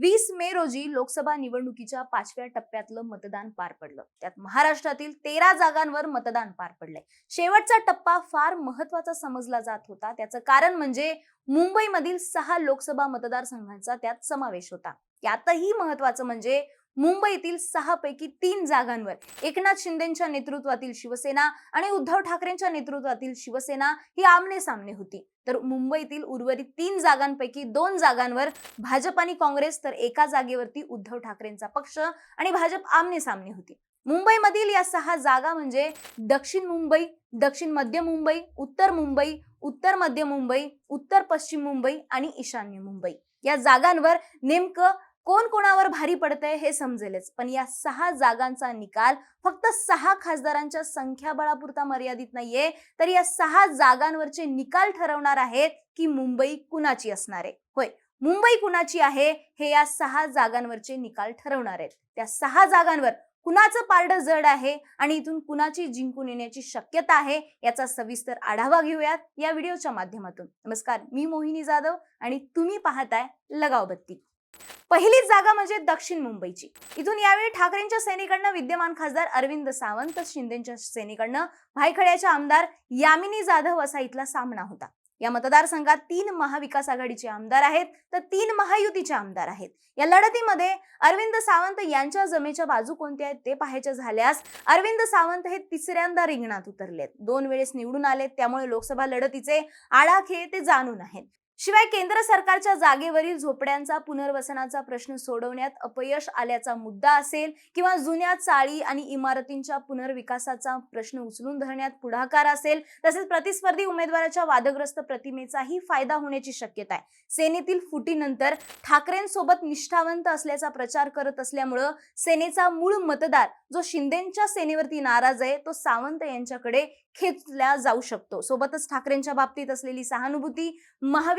वीस मे रोजी लोकसभा निवडणुकीच्या पाचव्या टप्प्यातलं मतदान पार पडलं. त्यात महाराष्ट्रातील तेरा जागांवर मतदान पार पडलंय. शेवटचा टप्पा फार महत्त्वाचा समजला जात होता. त्याचं कारण म्हणजे मुंबईमधील सहा लोकसभा मतदारसंघांचा त्यात समावेश होता. त्यातही महत्वाचं म्हणजे मुंबईतील सहा पैकी तीन जागांवर. एकनाथ शिंदेच्या नेतृत्वातील शिवसेना आणि उद्धव ठाकरेंच्या नेतृत्वातील शिवसेना ही आमने सामने होती. तर मुंबईतील उर्वरित तीन जागांपैकी दोन जागांवर भाजप आणि काँग्रेस तर एका जागेवरती उद्धव ठाकरेंचा पक्ष आणि भाजप आमने सामने होती. मुंबईमधील या सहा जागा म्हणजे दक्षिण मुंबई दक्षिण मध्य मुंबई उत्तर मुंबई उत्तर मध्य मुंबई उत्तर पश्चिम मुंबई आणि ईशान्य मुंबई. या जागांवर नेमकं कोण कोणावर भारी पडतंय हे समजेलच. पण या सहा जागांचा निकाल फक्त सहा खासदारांच्या संख्याबळापुरता मर्यादित नाहीये. तर या सहा जागांवरचे निकाल ठरवणार आहेत की मुंबई कुणाची असणार आहे? होय मुंबई कुणाची आहे हे या सहा जागांवरचे निकाल ठरवणार आहेत. त्या सहा जागांवर कुणाचं पारडं जड आहे आणि इथून कुणाची जिंकून येण्याची शक्यता आहे याचा सविस्तर आढावा घेऊयात या व्हिडिओच्या माध्यमातून. नमस्कार मी मोहिनी जाधव आणि तुम्ही पाहताय लगाव बत्ती पहिली जागा म्हणजे दक्षिण मुंबईची. इथून यावेळी ठाकरेंच्या सेनेकडनं विद्यमान खासदार अरविंद सावंत शिंदेच्या सेनेकडनं भायखड्याच्या आमदार यामिनी जाधव असा इथला सामना होता. या मतदारसंघात तीन महाविकास आघाडीचे आमदार आहेत तर तीन महायुतीचे आमदार आहेत. या लढतीमध्ये अरविंद सावंत यांच्या जमेच्या बाजू कोणत्या आहेत ते पाहायचे झाल्यास अरविंद सावंत हे तिसऱ्यांदा रिंगणात उतरलेत. दोन वेळेस निवडून आलेत त्यामुळे लोकसभा लढतीचे आडाखे ते जाणून आहेत. शिवाय केंद्र सरकारच्या जागेवरील झोपड्यांचा पुनर्वसनाचा प्रश्न सोडवण्यात अपयश आल्याचा मुद्दा असेल किंवा जुन्या चाळी आणि इमारतींच्या पुनर्विकासाचा प्रश्न उचलून धरण्यात पुढाकार असेल तसेच प्रतिस्पर्धी उमेदवाराच्या वादग्रस्त प्रतिमेचाही फायदा होण्याची शक्यता आहे. सेनेतील फुटीनंतर ठाकरेंसोबत निष्ठावंत असल्याचा प्रचार करत असल्यामुळं सेनेचा मूळ मतदार जो शिंदेच्या सेनेवरती नाराज आहे तो सावंत यांच्याकडे खेचला जाऊ शकतो. सोबतच ठाकरेंच्या बाबतीत असलेली सहानुभूती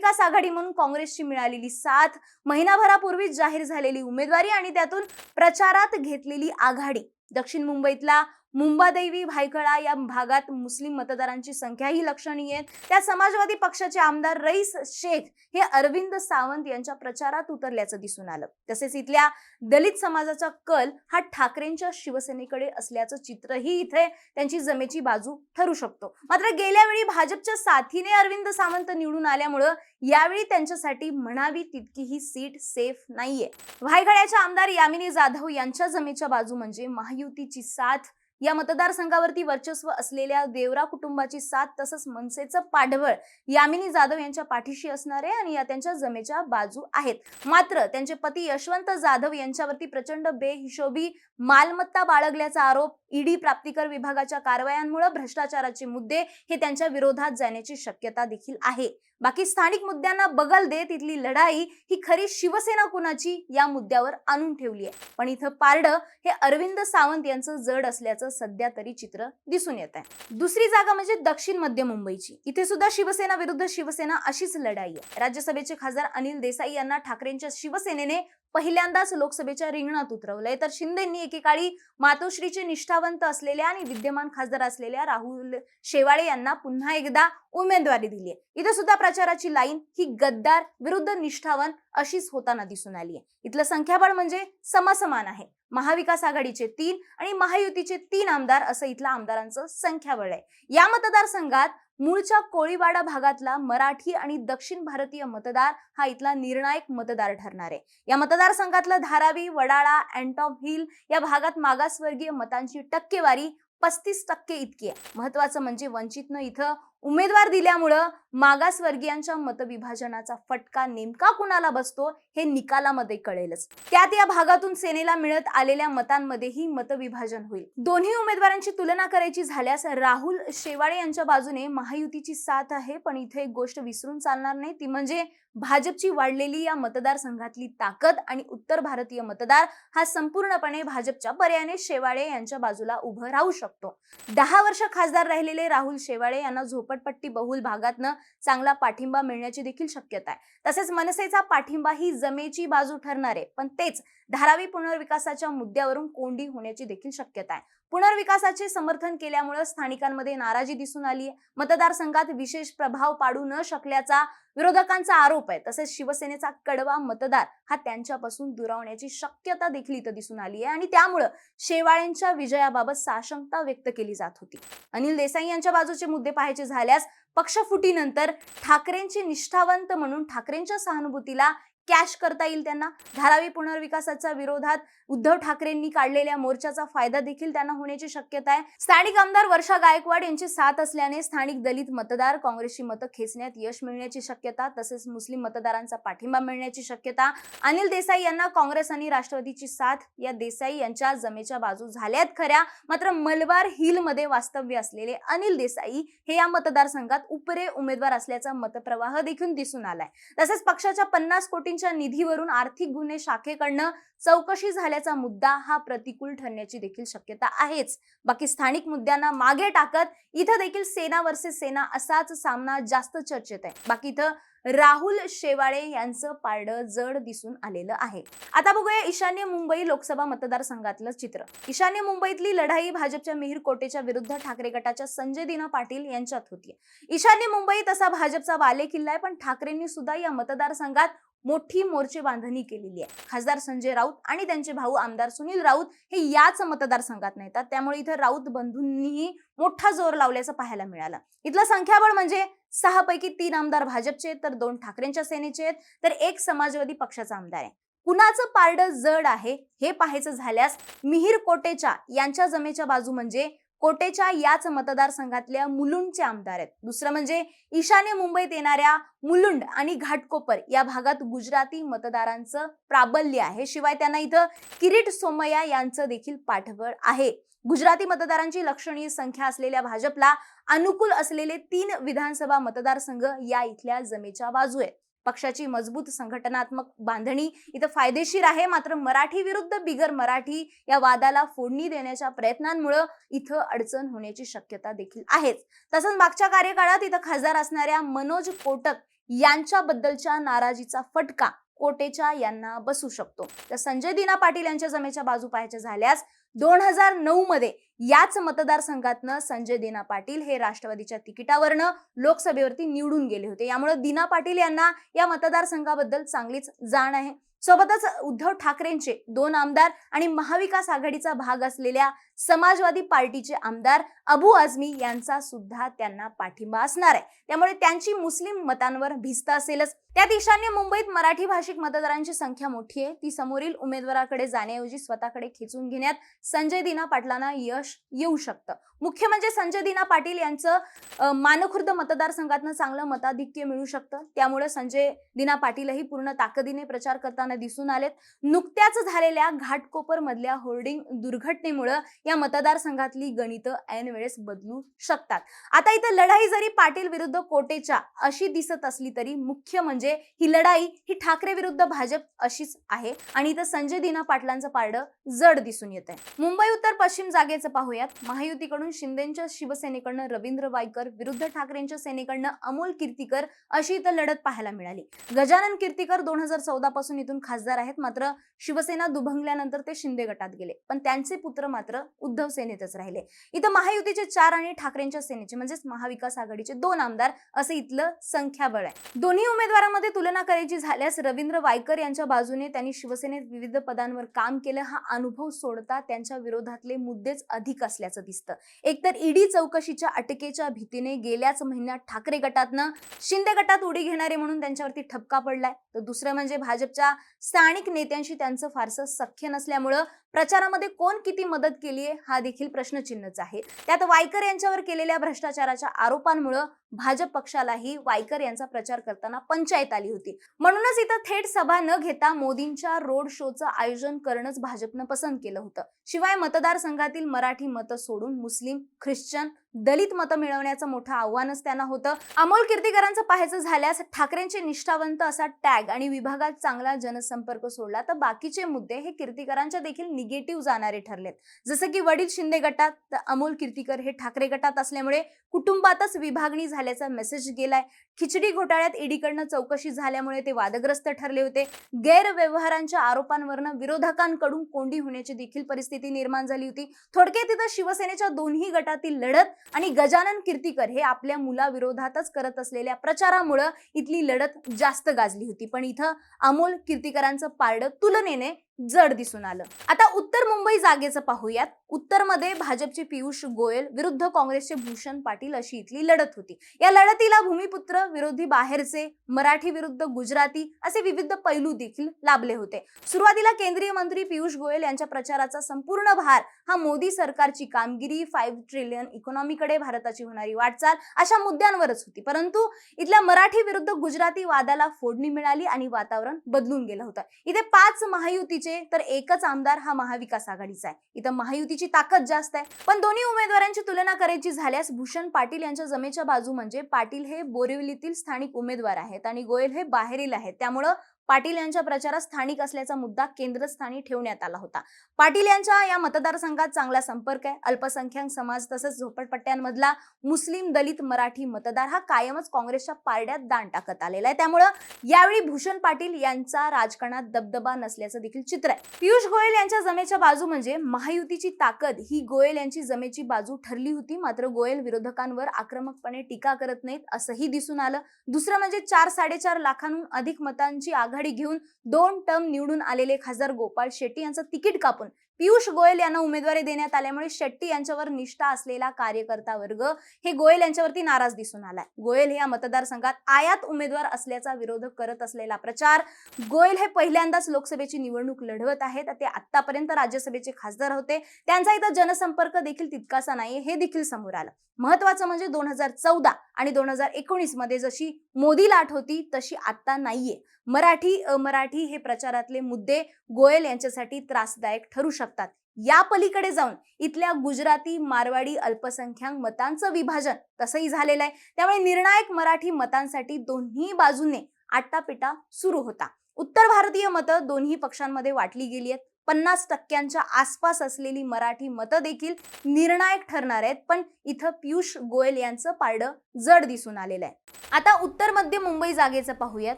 महाविकास आघाडी म्हणून काँग्रेसची मिळालेली साथ महिनाभरापूर्वीच जाहीर झालेली उमेदवारी आणि त्यातून प्रचारात घेतलेली आघाडी. दक्षिण मुंबईतला मुंबादेवी भायखळा या भागात मुस्लिम मतदारांची संख्याही लक्षणीय आहे. त्या समाजवादी पक्षाचे आमदार रईस शेख हे अरविंद सावंत यांच्या प्रचारात उतरल्याचं दिसून आलं. तसेच इथल्या दलित समाजाचा कल हा ठाकरेंच्या शिवसेनेकडे असल्याचं चित्रही इथे त्यांची जमेची बाजू ठरू शकतो. मात्र गेल्या वेळी भाजपच्या साथीने अरविंद सावंत निवडून आल्यामुळं यावेळी त्यांच्यासाठी म्हणावी तितकी ही सीट सेफ नाहीये. भायखळ्याच्या आमदार यामिनी जाधव यांच्या जमेच्या बाजू म्हणजे महायुतीची साथ या मतदारसंघावरती वर्चस्व असलेल्या देवरा कुटुंबाची साथ तसंच मनसेचं पाठबळ यामिनी जाधव यांच्या पाठीशी असणारे आणि या त्यांच्या जमेच्या बाजू आहेत. मात्र त्यांचे पती यशवंत जाधव यांच्यावरती प्रचंड बेहिशोबी मालमत्ता बाळगल्याचा आरोप ईडी प्राप्तिकर विभागाच्या कारवायांमुळे भ्रष्टाचाराचे मुद्दे हे त्यांच्या विरोधात जाण्याची शक्यता देखील आहे. बाकी स्थानिक मुद्द्यांना बगल देत इथली लढाई ही खरी शिवसेना कुणाची या मुद्द्यावर आणून ठेवली आहे. पण इथं पारडं हे अरविंद सावंत यांचं जड असल्याचं सध्या तरी चित्र दिसून येत आहे. दुसरी जागा म्हणजे दक्षिण मध्य मुंबईची. इथे सुद्धा शिवसेना विरुद्ध शिवसेना अशीच लढाई आहे. राज्यसभेचे खासदार अनिल देसाई यांना ठाकरेंच्या शिवसेनेने पहिल्यांदाच लोकसभेच्या रिंगणात उतरवलंय. तर शिंदेंनी एकेकाळी मातोश्रीचे निष्ठावंत असलेल्या आणि विद्यमान खासदार असलेल्या राहुल शेवाळे यांना पुन्हा एकदा उमेदवारी दिली आहे इथं सुद्धा प्रचाराची लाईन ही गद्दार विरुद्ध निष्ठावन अशीच होताना दिसून आली आहे इथलं संख्याबळ म्हणजे समसमान आहे. महाविकास आघाडीचे तीन आणि महायुतीचे तीन आमदार असं इथलं आमदारांचं संख्याबळ आहे. या मतदारसंघात मूळच्या कोळीवाडा भागातला मराठी आणि दक्षिण भारतीय मतदार हा इथला निर्णायक मतदार ठरणार आहे. या मतदारसंघातलं धारावी वडाळा अँटॉप हिल या भागात मागासवर्गीय मतांची टक्केवारी पस्तीस टक्के इतकी आहे. महत्वाचं म्हणजे वंचितनं इथं उमेदवार दिल्यामुळं मागासवर्गीयांच्या मतविभाजनाचा फटका नेमका कुणाला बसतो हे निकालामध्ये कळेलच. त्यात या भागातून सेनेला मिळत आलेल्या मतांमध्येही मतविभाजन होईल. दोन्ही उमेदवारांची तुलना करायची झाल्यास राहुल शेवाळे यांच्या बाजूने महायुतीची साथ आहे पण इथे एक गोष्ट विसरून चालणार नाही ती म्हणजे भाजपची वाढलेली या मतदारसंघातली ताकद आणि उत्तर भारतीय मतदार हा संपूर्णपणे भाजपच्या पर्यायाने शेवाळे यांच्या बाजूला उभं राहू शकतो. दहा वर्ष खासदार राहिलेले राहुल शेवाळे यांना झोप झोपडपट्टी बहुल भागातनं चांगला पाठिंबा मिळण्याची देखील शक्यता आहे. तसेच मनसेचा पाठिंबा ही जमेची बाजू ठरणार आहे. पण तेच धारावी पुनर्विकासाच्या मुद्द्यावरून कोंडी होण्याची देखील शक्यता आहे. पुनर्विकासाचे समर्थन केल्यामुळे स्थानिकांमध्ये नाराजी दिसून आली आहे. मतदारसंघात विशेष प्रभाव पाडू न शकल्याचा विरोधकांचा आरोप आहे. तसेच शिवसेनेचा कडवा मतदार हा त्यांच्यापासून दुरावण्याची शक्यता देखील इथं दिसून आली आहे. आणि त्यामुळं शेवाळेंच्या विजयाबाबत साशंकता व्यक्त केली जात होती. अनिल देसाई यांच्या बाजूचे मुद्दे पाहायचे झाल्यास पक्षफुटीनंतर ठाकरेंचे निष्ठावंत म्हणून ठाकरेंच्या सहानुभूतीला कॅश करता येईल त्यांना. धारावी पुनर्विकासाच्या विरोधात उद्धव ठाकरेंनी काढलेल्या मोर्चाचा फायदा देखील त्यांना होण्याची शक्यता आहे. स्थानिक आमदार वर्षा गायकवाड यांची साथ असल्याने स्थानिक दलित मतदार काँग्रेसची मतं खेचण्यात यश मिळण्याची शक्यता तसेच मुस्लिम मतदारांचा पाठिंबा मिळण्याची शक्यता. अनिल देसाई यांना काँग्रेस आणि राष्ट्रवादीची साथ या देसाई यांच्या जमेच्या बाजू झाल्यात खऱ्या. मात्र मलबार हिलमध्ये वास्तव्य असलेले अनिल देसाई हे या मतदारसंघात उपरे उमेदवार असल्याचा मतप्रवाह देखील दिसून आलाय. तसेच पक्षाच्या पन्नास कोटींच्या निधीवरून आर्थिक गुन्हे शाखेकडनं चौकशी झाल्याचा मुद्दा हा प्रतिकूल ठरण्याची देखील शक्यता आहेच. बाकी स्थानिक मुद्द्यांना मागे टाकत इथं देखील सेना वर्सेस सेना असाच सामना जास्त चर्चेत आहे. बाकी इथं राहुल शेवाळे यांचं पारडं जड दिसून आलेलं आहे. आता बघूया ईशान्य मुंबई लोकसभा मतदारसंघातलं चित्र. ईशान्य मुंबईतली लढाई भाजपच्या मिहीर कोटेच्या विरुद्ध ठाकरे गटाच्या संजय दिना पाटील यांच्यात होती. ईशान्य मुंबई तसा भाजपचा वाले किल्ला आहे पण ठाकरेंनी सुद्धा या मतदारसंघात मोठी मोर्चे बांधणी केलेली आहे. खासदार संजय राऊत आणि त्यांचे भाऊ आमदार सुनील राऊत हे याच मतदारसंघात नेतात त्यामुळे इथं राऊत बंधूंनीही मोठा जोर लावल्याचं पाहायला मिळालं. इथलं संख्याबळ म्हणजे सहा पैकी तीन आमदार भाजपचे आहेत, तर दोन ठाकरेंच्या सेनेचे आहेत तर एक समाजवादी पक्षाचा आमदार आहे. कुणाचं पारडं जड आहे हे पाहायचं झाल्यास मिहीर कोटेच्या यांच्या जमेच्या बाजू म्हणजे कोटेच्या याच मतदारसंघातल्या मुलुंडचे आमदार आहेत. दुसरं म्हणजे ईशान्य मुंबईत येणाऱ्या मुलुंड आणि घाटकोपर या भागात गुजराती मतदारांचं प्राबल्य आहे. शिवाय त्यांना इथं किरीट सोमय्या यांचं देखील पाठबळ आहे. गुजराती मतदारांची लक्षणीय संख्या असलेल्या भाजपला अनुकूल असलेले तीन विधानसभा मतदारसंघ या इथल्या जमेच्या बाजू आहेत पक्षाची मजबूत संघटनात्मक बांधणी इथं फायदेशीर आहे. मात्र मराठी विरुद्ध बिगर मराठी या वादाला फोडणी देण्याच्या प्रयत्नांमुळे इथं अडचण होण्याची शक्यता देखील आहेच. तसंच मागच्या कार्यकाळात इथं खासदार असणाऱ्या मनोज कोटक यांच्याबद्दलच्या नाराजीचा फटका कोटेच्या यांना बसू शकतो. तर संजय दिना पाटील यांच्या जमेच्या बाजू पाहायच्या झाल्यास दोन हजार नऊ मध्ये याच मतदारसंघातनं संजय दिना पाटील हे राष्ट्रवादीच्या तिकिटावरनं लोकसभेवरती निवडून गेले होते. यामुळे दिना पाटील यांना या मतदारसंघाबद्दल चांगलीच जाण आहे. सोबतच उद्धव ठाकरेंचे दोन आमदार आणि महाविकास आघाडीचा भाग असलेल्या समाजवादी पार्टीचे आमदार अबू आझमी यांचा सुद्धा त्यांना पाठिंबा असणार आहे. त्यामुळे त्यांची मुस्लिम मतांवर भिस्त असेलच. त्यात ईशान्य मुंबईत मराठी भाषिक मतदारांची संख्या मोठी आहे. ती समोरील उमेदवाराकडे जाण्याऐवजी स्वतःकडे खेचून घेण्यात संजय दिना पाटलांना यश येऊ शकतं. मुख्य म्हणजे संजय दिना पाटील यांचं मानखुर्द मतदारसंघातनं चांगलं मताधिक्य मिळू शकतं. त्यामुळे संजय दिना पाटीलही पूर्ण ताकदीने प्रचार करताना दिसून आलेत. नुकत्याच झालेल्या घाटकोपर मधल्या होर्डिंग दुर्घटनेमुळे या मतदारसंघातली गणितं ऐन वेळेस बदलू शकतात. आता इथं लढाई जरी पाटील विरुद्ध कोटेच्या अशी दिसत असली तरी मुख्य म्हणजे ही लढाई ही ठाकरे विरुद्ध भाजप अशीच आहे. आणि इथं संजय दिना पाटलांचं पारडं जड दिसून येत आहे मुंबई उत्तर पश्चिम जागेचं पाहूयात. महायुतीकडून शिंदेच्या शिवसेनेकडनं रवींद्र वायकर विरुद्ध ठाकरेंच्या सेनेकडनं अमोल कीर्तीकर अशी इथं लढत पाहायला मिळाली. गजानन कीर्तीकर दोन हजार चौदा पासून इथून खासदार आहेत. मात्र शिवसेना दुभंगल्यानंतर ते शिंदे गटात गेले. पण त्यांचे पुत्र मात्र उद्धव सेनेतच राहिले. इथं महायुतीचे चार आणि ठाकरेंच्या सेनेचे म्हणजेच महाविकास आघाडीचे दोन आमदार असं इथलं संख्याबळ आहे. दोन्ही उमेदवारांमध्ये तुलना करायची झाल्यास रवींद्र वायकर यांच्या बाजूने त्यांनी शिवसेनेत विविध पदांवर काम केलं. हा अनुभव सोडता त्यांच्या विरोधातले मुद्देच अधिक असल्याचं दिसतं. एकतर ईडी चौकशीच्या अटकेच्या भीतीने गेल्याच महिन्यात ठाकरे गटातनं शिंदे गटात उडी घेणारे म्हणून त्यांच्यावरती ठपका पडलाय. तर दुसरं म्हणजे भाजपच्या स्थानिक नेत्यांशी त्यांचं फारसं सख्य नसल्यामुळं प्रचारामध्ये कोण किती मदत केली आहे हा देखील प्रश्नचिन्हच आहे. त्यात वायकर यांच्यावर केलेल्या भ्रष्टाचाराच्या आरोपांमुळं भाजप पक्षालाही वायकर यांचा प्रचार करताना पंचायत आली होती. म्हणूनच इथं थेट सभा न घेता मोदींच्या रोड शोचं आयोजन करणंच भाजपनं पसंत केलं होतं. शिवाय मतदारसंघातील मराठी मतं सोडून मुस्लिम ख्रिश्चन दलित मतं मिळवण्याचं मोठं आव्हानच त्यांना होतं. अमोल कीर्तीकरांचं पाहायचं झाल्यास ठाकरेंचे निष्ठावंत असा टॅग आणि विभागात चांगला जनसंपर्क सोडला तर बाकीचे मुद्दे हे कीर्तीकरांच्या देखील निगेटिव्ह जाणारे ठरलेत. जसं की वडील शिंदे गटात तर अमोल कीर्तीकर हे ठाकरे गटात असल्यामुळे कुटुंबातच विभागणी झाली झाल्याचा मेसेज गेलाय. खिचडी घोटाळ्यात ईडीकडनं चौकशी झाल्यामुळे ते वादग्रस्त ठरले होते. गैरव्यवहारांच्या आरोपांवरनं विरोधकांकडून कोंडी होण्याची देखील परिस्थिती निर्माण झाली होती. थोडक्यात इथं शिवसेनेच्या दोन्ही गटातील लढत आणि गजानन कीर्तीकर हे आपल्या मुलाविरोधातच करत असलेल्या प्रचारामुळं इथली लढत जास्त गाजली होती. पण इथं अमोल कीर्तीकरांचं पारडं तुलनेने जड दिसून आलं. आता उत्तर मुंबई जागेचं पाहूयात. उत्तरमध्ये भाजपचे पियुष गोयल विरुद्ध काँग्रेसचे भूषण पाटील अशी इथली लढत होती. या लढतीला भूमिपुत्र विरोधी बाहेरचे मराठी विरुद्ध गुजराती असे विविध पैलू देखील लाभले होते. सुरुवातीला केंद्रीय मंत्री पियुष गोयल यांच्या प्रचाराचा संपूर्ण भार हा मोदी सरकारची कामगिरी फाईव्ह ट्रिलियन इकॉनॉमीकडे भारताची होणारी वाटचाल अशा मुद्द्यांवरच होती. परंतु इथल्या मराठी विरुद्ध गुजराती वादाला फोडणी मिळाली आणि वातावरण बदलून गेलं होतं. इथे पाच महायुतीचे तर एकच आमदार हा महाविकास आघाडीचा आहे. इथं महायुतीची ताकद जास्त आहे. पण दोन्ही उमेदवारांची तुलना करायची झाल्यास भूषण पाटील यांच्या जमेच्या बाजू म्हणजे पाटील हे बोरिवलीतील स्थानिक उमेदवार आहेत आणि गोयल हे बाहेरील आहेत. त्यामुळं पाटील यांच्या प्रचारात स्थानिक असल्याचा मुद्दा केंद्रस्थानी ठेवण्यात आला होता. पाटील यांच्या या मतदारसंघात चांगला संपर्क आहे. अल्पसंख्याक समाज तसंच झोपडपट्ट्यांमधला मुस्लिम दलित मराठी मतदार हा कायमच काँग्रेसच्या पारड्यात दान टाकत आलेला आहे. त्यामुळं यावेळी भूषण पाटील यांचा राजकारणात दबदबा नसल्याचं देखील चित्र आहे. पियुष गोयल यांच्या जमेच्या बाजू म्हणजे महायुतीची ताकद. ही गोयल यांची जमेची बाजू ठरली होती. मात्र गोयल विरोधकांवर आक्रमकपणे टीका करत नाहीत असंही दिसून आलं. दुसरं म्हणजे चार साडेचार लाखांहून अधिक मतांची आघाडी घेऊन दोन टर्म निवडून आलेले खासदार गोपाळ शेट्टी यांचं तिकीट कापून पियुष गोयल यांना उमेदवारी देण्यात आल्यामुळे शेट्टी यांच्यावर निष्ठा असलेला कार्यकर्ता वर्ग हे गोयल यांच्यावरती नाराज दिसून आलाय. गोयल हे या मतदारसंघात आयात उमेदवार असल्याचा विरोध करत असलेला प्रचार गोयल हे पहिल्यांदाच लोकसभेची निवडणूक लढवत आहेत ते आतापर्यंत राज्यसभेचे खासदार होते त्यांचा इथं जनसंपर्क देखील तितकासा नाही हे देखील समोर आलं. महत्वाचं म्हणजे दोन हजार चौदा आणि दोन हजार एकोणीसमध्ये जशी मोदी लाट होती तशी आता नाहीये. मराठी मराठी हे प्रचारातले मुद्दे गोयल यांच्यासाठी त्रासदायक ठरू शकतात. या पलीकडे जाऊन इथल्या गुजराती मारवाडी अल्पसंख्याक मतांचं विभाजन तसंही झालेलं आहे. त्यामुळे निर्णायक मराठी मतांसाठी दोन्ही बाजूने आट्टापिटा सुरू होता. उत्तर भारतीय मतं दोन्ही पक्षांमध्ये वाटली गेली आहेत. पन्नास टक्क्यांच्या आसपास असलेली मराठी मतं देखील निर्णायक ठरणार आहेत. पण इथं पियुष गोयल यांचं पारडं जड दिसून आलेलं आहे. आता उत्तर मध्य मुंबई जागेचं पाहूयात.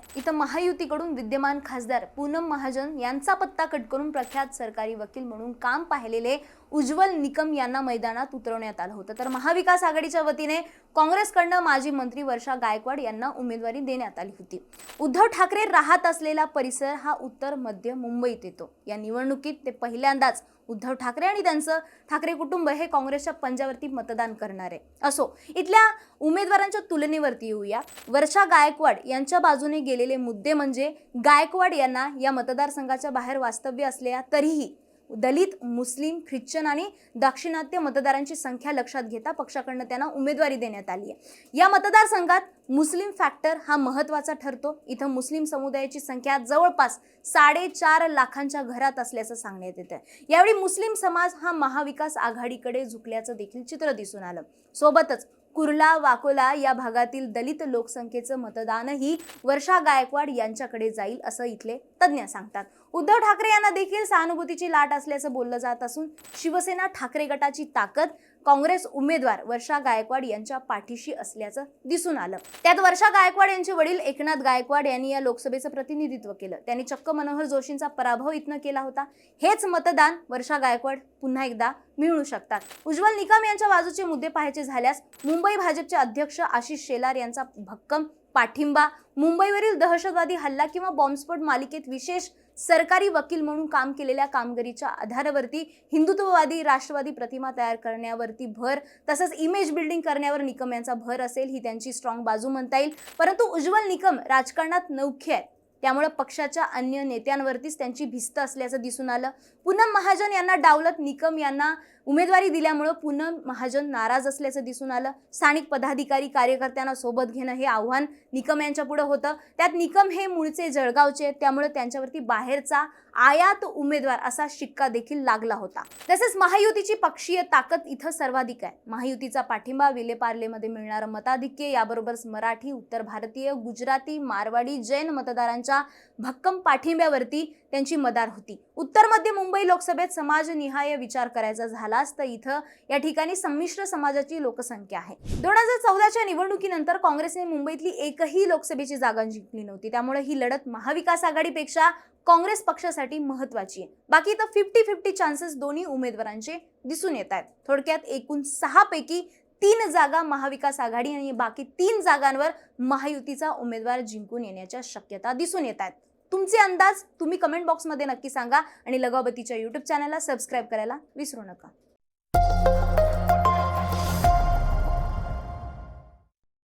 इथं महायुतीकडून विद्यमान खासदार पूनम महाजन यांचा पत्ता कट करून प्रख्यात सरकारी वकील म्हणून काम पाहिलेले उज्ज्वल निकम यांना मैदानात उतरवण्यात आलं होतं. तर महाविकास आघाडीच्या वतीने काँग्रेसकडनं माजी मंत्री वर्षा गायकवाड यांना उमेदवारी देण्यात आली होती. उद्धव ठाकरे राहत असलेला परिसर हा उत्तर मध्य मुंबईत येतो. या निवडणुकीत ते पहिल्यांदाच उद्धव ठाकरे आणि त्यांचं ठाकरे कुटुंब हे काँग्रेसच्या पंजावरती मतदान करणार. आहे असो इथल्या उमेदवारांच्या तुलनेवरती येऊया. वर्षा गायकवाड यांच्या बाजूने गेलेले मुद्दे म्हणजे गायकवाड यांना या मतदारसंघाच्या बाहेर वास्तव्य असल्या तरीही दलित मुस्लिम ख्रिश्चन आणि दाक्षिणात्य मतदारांची संख्या लक्षात घेता पक्षाकडनं त्यांना उमेदवारी देण्यात आली आहे. या मतदारसंघात मुस्लिम फॅक्टर हा महत्त्वाचा ठरतो. इथं मुस्लिम समुदायाची संख्या जवळपास साडेचार लाखांच्या घरात असल्याचं सांगण्यात येतं यावेळी मुस्लिम समाज हा महाविकास आघाडीकडे झुकल्याचं देखील चित्र दिसून आलं. सोबतच कुर्ला वाकोला या भागातील दलित लोकसंख्येचं मतदानही वर्षा गायकवाड यांच्याकडे जाईल असं इथले तज्ज्ञ सांगतात. उद्धव ठाकरे यांना देखील सहानुभूतीची लाट असल्याचं बोललं जात असून शिवसेना ठाकरे गटाची ताकद काँग्रेस उमेदवार वर्षा गायकवाड यांच्या पाठीशी असल्याचं दिसून आलं. त्यात वर्षा गायकवाड यांचे वडील एकनाथ गायकवाड यांनी या लोकसभेचं प्रतिनिधित्व केलं. त्यांनी चक्क मनोहर जोशींचा पराभव इथनं केला होता. हेच मतदान वर्षा गायकवाड पुन्हा एकदा मिळू शकतात. उज्ज्वल निकम यांच्या बाजूचे मुद्दे पाहायचे झाल्यास मुंबई भाजपचे अध्यक्ष आशिष शेलार यांचा भक्कम पाठिंबा. मुंबईवरील दहशतवादी हल्ला किंवा बॉम्बस्फोट मालिकेत विशेष सरकारी वकील म्हणून काम केलेल्या कामगिरीच्या आधारावरती हिंदुत्ववादी राष्ट्रवादी प्रतिमा तयार करण्यावरती भर तसंच इमेज बिल्डिंग करण्यावर निकम यांचा भर असेल ही त्यांची स्ट्रॉंग बाजू म्हणता येईल. परंतु उज्ज्वल निकम राजकारणात नौखे आहेत. त्यामुळे पक्षाच्या अन्य नेत्यांवरतीच त्यांची भिस्त असल्याचं दिसून आलं. पूनम महाजन यांना डावलत निकम यांना उमेदवारी दिल्यामुळं पूनम महाजन नाराज असल्याचं दिसून आलं. स्थानिक पदाधिकारी कार्यकर्त्यांना सोबत घेणं हे आव्हान निकम यांच्या पुढं होतं. त्यात निकम हे मूळचे जळगावचे आहेत, त्यामुळे त्यांच्यावरती बाहेरचा आयात उमेदवार असा शिक्का देखील लागला होता. तसेच महायुतीची पक्षीय ताकद इथं सर्वाधिक आहे. महायुतीचा पाठिंबा विलेपार्लेमध्ये मिळणारं मताधिक्य याबरोबरच मराठी उत्तर भारतीय गुजराती मारवाडी जैन मतदारांच्या भक्कम पाठिंब्यावरती त्यांची मदार होती. उत्तर मध्य मुंबई लोकसभेत समाजनिहाय विचार करायचा झालाच तर इथं या ठिकाणी संमिश्र समाजाची लोकसंख्या आहे. दोन हजार चौदाच्या निवडणुकीनंतर काँग्रेसने मुंबईतली एकही लोकसभेची जागा जिंकली नव्हती. त्यामुळे ही लढत महाविकास आघाडीपेक्षा काँग्रेस पक्षासाठी महत्वाची आहे. बाकी तर फिफ्टी फिफ्टी चान्सेस दोन्ही उमेदवारांचे दिसून येत आहेत. थोडक्यात एकूण सहा पैकी तीन जागा महाविकास आघाडी आणि बाकी तीन जागांवर महायुतीचा उमेदवार जिंकून येण्याच्या शक्यता दिसून येत आहेत. तुमचे अंदाज तुम्ही कमेंट बॉक्समध्ये नक्की सांगा आणि लगावतीच्या युट्यूब चॅनलला सबस्क्राईब करायला विसरू नका.